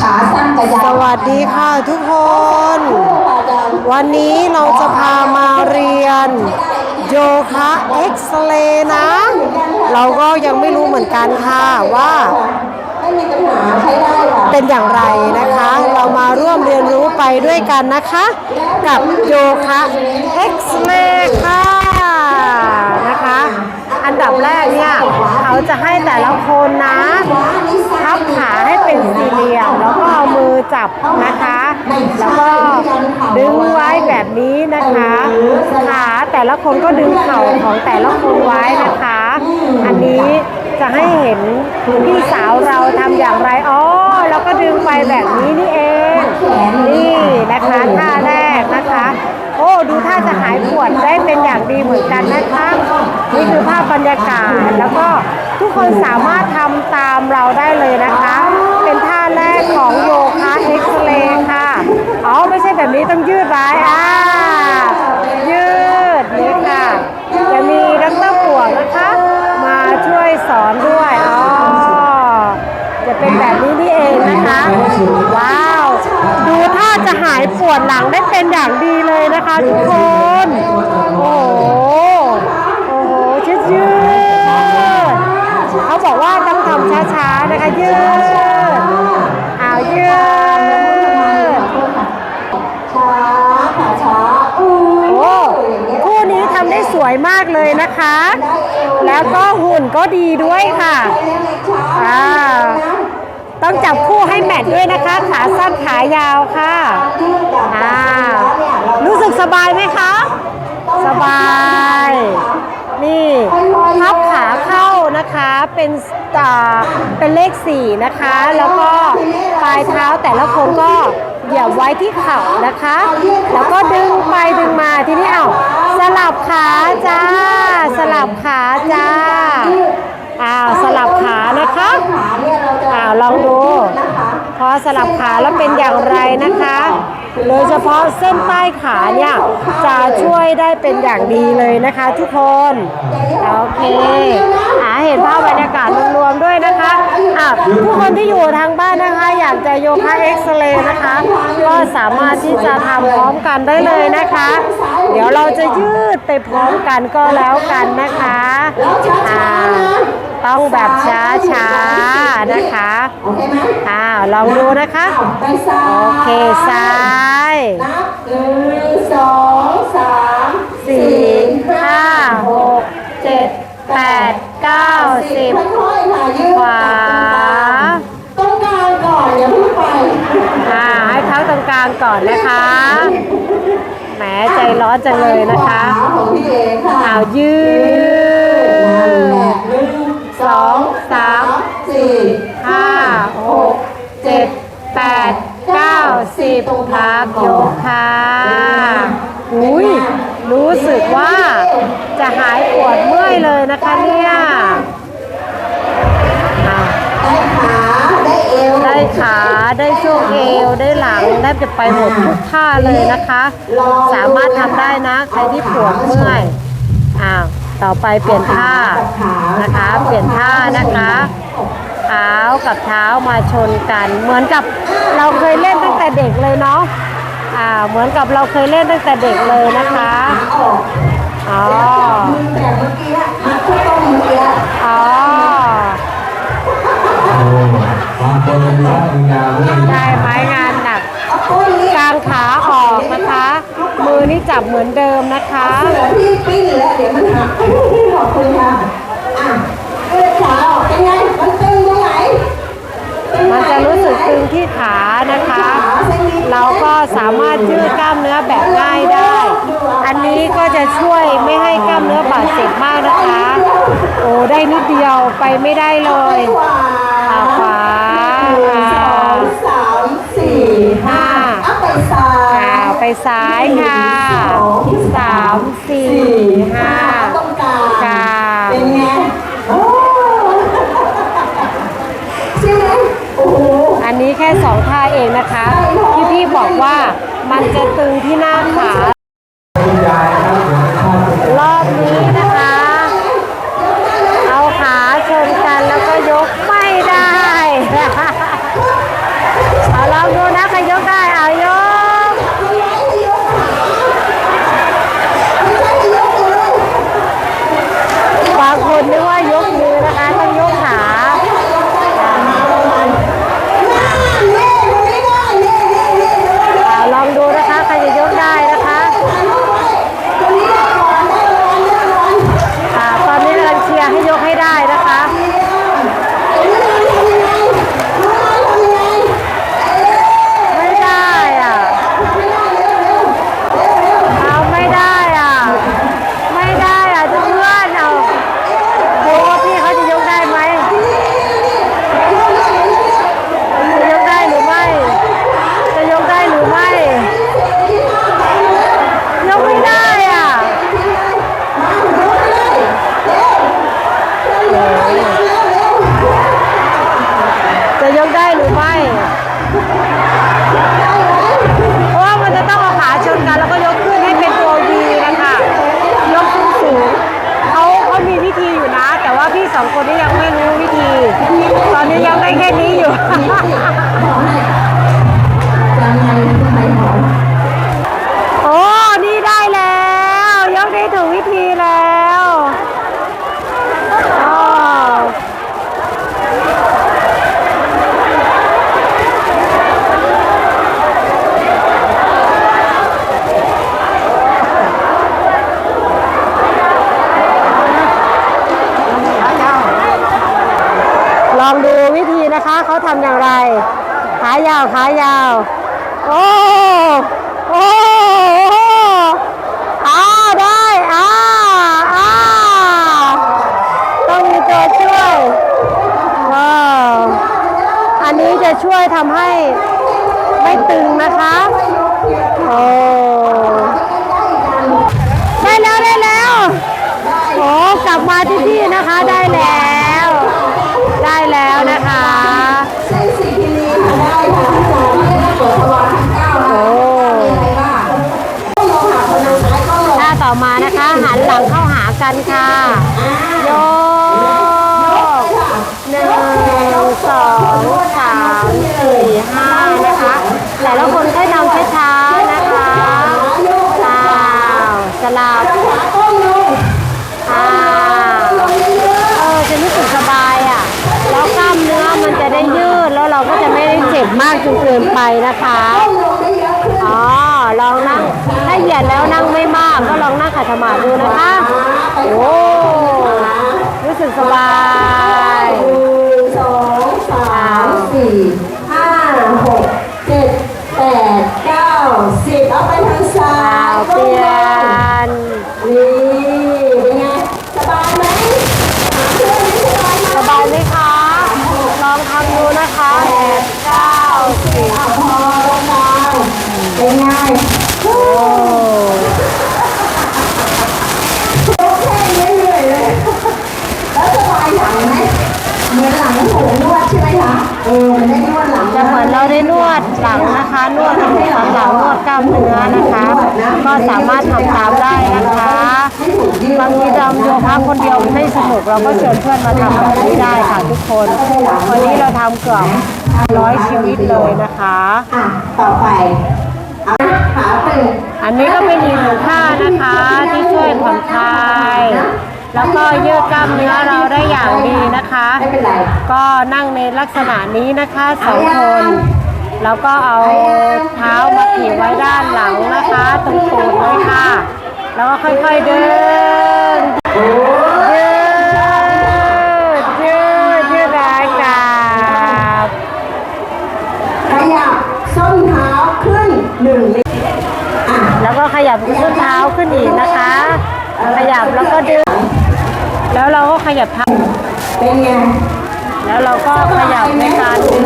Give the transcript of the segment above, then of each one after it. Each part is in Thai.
ขาสั้นกระยาสวัสดีค่ะทุกคน วันนี้เราจะพามาเรียน โยคะเอ็กซเรย์นะ เราก็ยังไม่รู้เหมือนกันค่ะว่าเป็นอย่างไรนะคะ เรามาร่วมเรียนรู้ไปด้วยกันนะคะ กับโยคะเอ็กซเรย์ค่ะนะคะ อันดับแรกเนี่ย เขาจะให้แต่ละคนนะพับขา เป็นสี่เหลี่ยมแล้วก็เอามือจับนะคะ แล้วก็ดึงไว้แบบนี้นะคะขาแต่ละคนก็ดึงเข่าของแต่ละคนไว้นะคะ อันนี้จะให้เห็นพี่สาวเราทำอย่างไรอ๋อแล้วก็ดึงไปแบบนี้นี่เองนี่นะคะท่าแรกนะคะ โอ้ดูท่าจะหายปวดได้เป็นอย่างดีเหมือนกันนะคะนี่คือภาพบรรยากาศแล้วก็ทุกคนสามารถทำตามเราได้เลยนะคะ เป็นท่าแรกของโยคะเอ็กซ์เรย์ค่ะ อ๋อ ไม่ใช่ แบบนี้ต้องยืดไว้อ่ายืดนี่ค่ะ จะมีดรปวงนะคะ มาช่วยสอนด้วยอ๋อจะเป็นแบบนี้นี่เองนะคะ ว้าว ดูท่าจะหายปวดหลังได้เป็นอย่างดีเลยนะคะทุกคน โอ้โหโอ้โหยืดยืดเขาบอกว่าต้องทำช้าๆนะคะยืดอ้าวยืด วยมากเลยนะคะ แล้วก็หุ่นก็ดีด้วยค่ะอ่าต้องจับคู่ให้แมทด้วยนะคะ ขาสั้นขายาวค่ะอ่ารู้สึกสบายไหมคะ สบาย นี่พับขาเข้านะคะเป็นเป็นเลขสี่นะคะ แล้วก็ปลายเท้าแต่ละคนก็ เหยียบไว้ที่เข่านะคะ แล้วก็ดึงไปดึงมาทีนี้เอาสลับขาจ้า สลับขาจ้าอ้าวสลับขานะคะขาเนี่ยเราจะอ้าวลองดู พอสลับขาแล้วเป็นอย่างไรนะคะ โดยเฉพาะเส้นใต้ขาเนี่ยจะช่วยได้เป็นอย่างดีเลยนะคะทุกคน โอเค อะทุกคนที่อยู่ทางบ้านนะคะ อยากจะโยคะเอ็กซเรย์นะคะ ก็สามารถที่จะทำพร้อมกันได้เลยนะคะ เดี๋ยวเราจะยืดไปพร้อมกันก็แล้วกันนะคะอ่าต้องแบบช้าๆนะคะโอเคไหมอ้าวลองดูนะคะไปซ้ายโอเคซ้าย นับหนึ่งสองสาม สี่ห้าหกเจ็ดแปดเก้าสิบ ค่อยๆค่ะยืด ขวา ตรงกลางก่อนอย่าเพิ่งไป อ่าให้เท้าตรงกลางก่อนนะคะแหมใจร้อนจังเลยนะคะขวาของพี่เอค่ะอ้าวยืนั่นแหดละหนึ่งสองสามสี่ห้าหกเจ็ดแปดเก้าสิบพักยกค่ะอุ้ยรู้สึกว่าจะหายปวดเมื่อยเลยนะคะเนี่ย ขาได้ช่วงเอวได้หลังได้จะไปหมดทุกท่าเลยนะคะ สามารถทำได้นะใครที่ปวดเมื่อยอ้าวต่อไปเปลี่ยนท่านะคะ เปลี่ยนท่านะคะเท้ากับเท้ามาชนกัน เหมือนกับเราเคยเล่นตั้งแต่เด็กเลยเนาะอ่าเหมือนกับเราเคยเล่นตั้งแต่เด็กเลยนะคะอ๋อ กอ๋อมือแบบเมื่อกี้อะมาทุกต้นเมื่อกี้อะอ๋อบานงานไม้งานหนักเอาต้นนี้กางขาออกนะคะ มือนี่จับเหมือนเดิมนะคะเสือที่ปิ้นแล้วเดี๋ยวมันหักขอบคุณค่ะอะเลือขาออกเป็นไงมันตึงตรงไหนมันจะรู้สึกตึงที่ขานะคะ เราก็สามารถยืดกล้ามเนื้อแบบง่ายได้ อันนี้ก็จะช่วยไม่ให้กล้ามเนื้อบาดเจ็บมากนะคะ โอ้ได้นิดเดียวไปไม่ได้เลยขาขวา หนึ่งสองสามสี่ห้าอะไปซ้า อ่าย ไปซ้ายค่ะสามสี่ห้าตรงกลางค่ะเป็นไงโอ้ใช่ไหมโอ้โหอันนี้แค่สองท่าเองนะคะที่พี่บอกว่ามันจะตึงที่หน้าขา กันแล้วก็ อย่างไร ขายาวขายาว โอ้โอ้อาได้อาอาต้องมีตัวช่วยว้าวอันนี้จะช่วยทำให้ไม่ตึงนะคะโอ้ได้แล้วได้แล้วโอ้กลับมาที่ที่นะคะได้แล้ว กันค่ะโยกหนึ่งสองสามสี่ห้านะคะแต่ละคนค่อยทำช้าๆนะคะอ้าวสลับขาก้มลงอ้าวเอะเออจะรู้สึกสบายอะแล้วกล้ามเนื้อมันจะได้ยืดแล้วเราก็จะไม่ได้เจ็บมากจนเกินไปนะคะอ๋อลองนั่งถ้าเหยียดแล้วนั่งไม่มากก็ลองนั่งขัดสมาธิดูนะคะ โอ้รู้สึกสบายหนึ่งสองสามสี่ หลังนะคะ นวดกระดูกสันหลังนวดกล้ามเนื้อนะคะ ก็สามารถทำตามได้นะคะบางทีทำโยคะคนเดียวไม่สนุกเราก็เชิญเพื่อนมาทำแบบนี้ได้ค่ะทุกคนวันนี้เราทำเกือบร้อยชีวิตเลยนะคะะต่อไปอาขาตึงอันนี้ก็เป็นอีกหนึ่งท่านะคะที่ช่วยผ่อนคลายแล้วก็ยืดกล้ามเนื้อเราได้อย่างดีนะคะ ก็นั่งในลักษณะนี้นะคะสองคน แล้วก็เอาเท้ามาถีบไว้ด้านหลังนะคะ ตรงตูดเลยค่ะ แล้วก็ค่อยๆเดินยืดยืดยืดได้กับขยับส้นเท้าขึ้นหนึ่งนิ้วแล้วก็ขยับส้นเท้าขึ้นอีกนะคะ ขยับแล้วก็ดึงแล้วเราก็ขยับเท้าเป็นไง แล้วเราก็ขยับในการดึง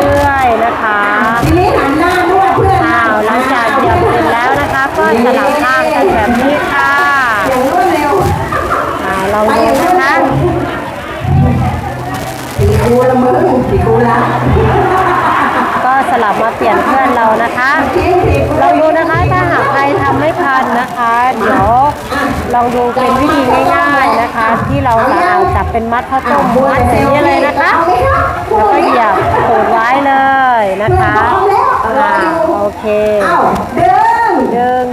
เรื่อยๆนะคะทีนี้หันหน้านวดเพื่อนอ้าวหลังจากเหยียบเสร็จแล้วนะคะ ก็สลับข้างกันแบบนี้ค่ะอย่างรวดเร็วอ่าลองดูนะคะปีกูละมึงปีกูละก็ส ลับมาเปลี่ยนเพื่อนเรานะคะทิ้งปีกูลองดูนะคะถ้าหากใครทำไม่ทันนะคะ เดี๋ยวลองดูเป็นวิธีง่าย ๆนะคะ ที่เราจะเอาจับเป็นมัดข้าวต้มมัดอย่างนี้เลยนะคะแล้วก็เหยียบตูดไว้เลยนะคะอ่าโอเคเอ้าเดินดึง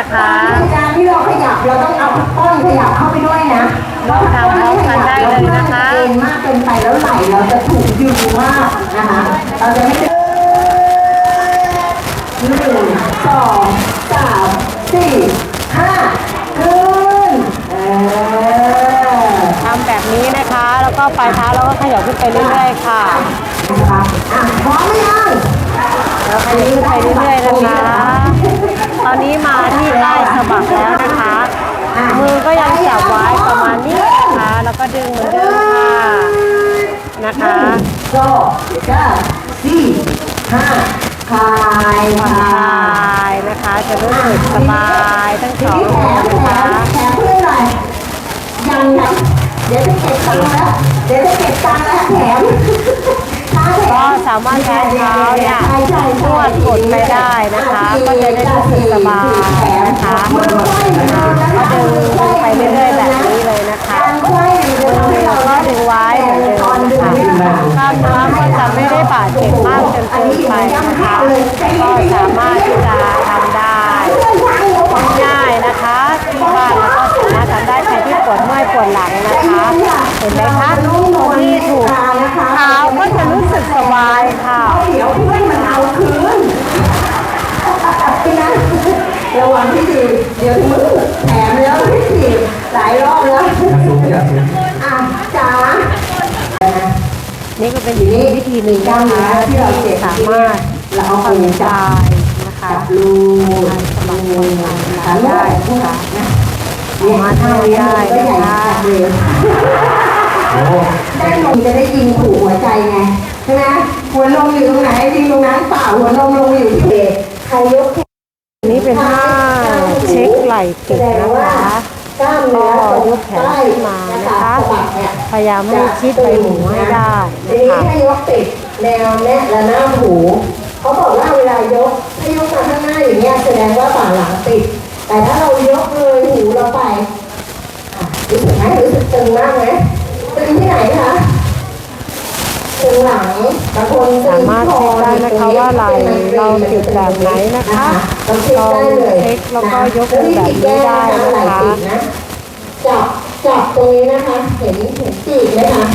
นนะคะการที่เราขยับเราต้องเอาต้นขยับเข้าไปด้วยนะลองทำพร้อมกันได้เลยนะคะเองมากเกินไปแล้วไหลเราจะถูกดึงมากนะคะเราจะไม่ได้หนึ่งสองสามสี่ห้าขึ้นเออทำแบบนี้นะคะ แล้วก็ปลายเท้าเราก็ขยับขึ้นไปเรื่อยๆค่ะนะคะอะพร้อมหรือยังแล้วขยับขึ้นไปเรื่อยๆนะคะ ตอนนี้มาที่ใต้สะบักแล้วนะคะ มือก็ยังจับไว้ประมาณนี้นะคะ แล้วก็ดึงเหมือนเดิมค่ะนะคะสองสามสี่ห้าคลายคลายนะคะ จะรู้สึกสบายทั้งสองนี้แถมือมนะแถคะแถมเพื่อนหน่อยยังไงเดี๋ยวจะเก็บตังค์แล้วเดี๋ยวจะเก็บตังค์แล้วแถม ก็สามารถใช้เท้าเนี่ยนวดกดไปได้นะคะ ก็จะได้รู้สึกสบายนะคะก็ดึงไปเรื่อยๆแบบนี้เลยนะคะมือเราก็ดึงไว้เหมือนเดิมค่ะข้ามน้ำก็จะไม่ได้บาดเจ็บมากจนเกินไปนะคะก็สามารถ วดเมื่อยปวดหลังนะคะเห็นไหมคะที่ถูกเท้าก็จะรู้สึกสบายค่ะเดี๋ยวเพื่อนมันเอาคืนพี่นะระวังที่ดีเดี๋ยวมือแถมแล้วพี่ถีบหลายรอบแล้วอย่าสูงอย่าสูงอะจ๋านี่ก็เป็นอีกวิธีหนึ่งนะคะที่เราสามารถเราเอาผ่อนมือคจับลายนะคะลูดสมัครผ่อนคลายขาลได้ดนะคะสามารถทำได้นะคะ โอ้ได้ลงจะได้ยิงถูกหัวใจไงใช่ไหมหัวนมอยู่ตรงไหนยิงตรงนั้นเปล่าหัวนมลงอยู่ที่เบใครยกนนี้เป็นท่าเช็คไหล่ติดนะคะกล้ามเนื้อตรงใต้นะคะ พยายามให้ชิดใบหูให้ได้ทีนะนี้คะถ้ายกติดแนวแนะและหน้าหูเขาบอกว่าเวลายกถ้ายกมาข้างหน้าอย่างเงี้ยแสดงว่าฝ่าหลังติด แต่ถ้าเรายกเลยหูเราไป รู้สึกไหมรู้สึกตึงมากไหมตึงที่ไหนคะตึงหลังบางคนตึสางมารถที่คเช็อคได้นะคะว่าไหล่เราติดแบบไหนนะคะเราเช็คได้เลยเราเช็คแล้วก็ยกมือแบบนี้ได้นะคะจับจับตรงนี้นะคะ เห็นเห็นปีกไหมคะ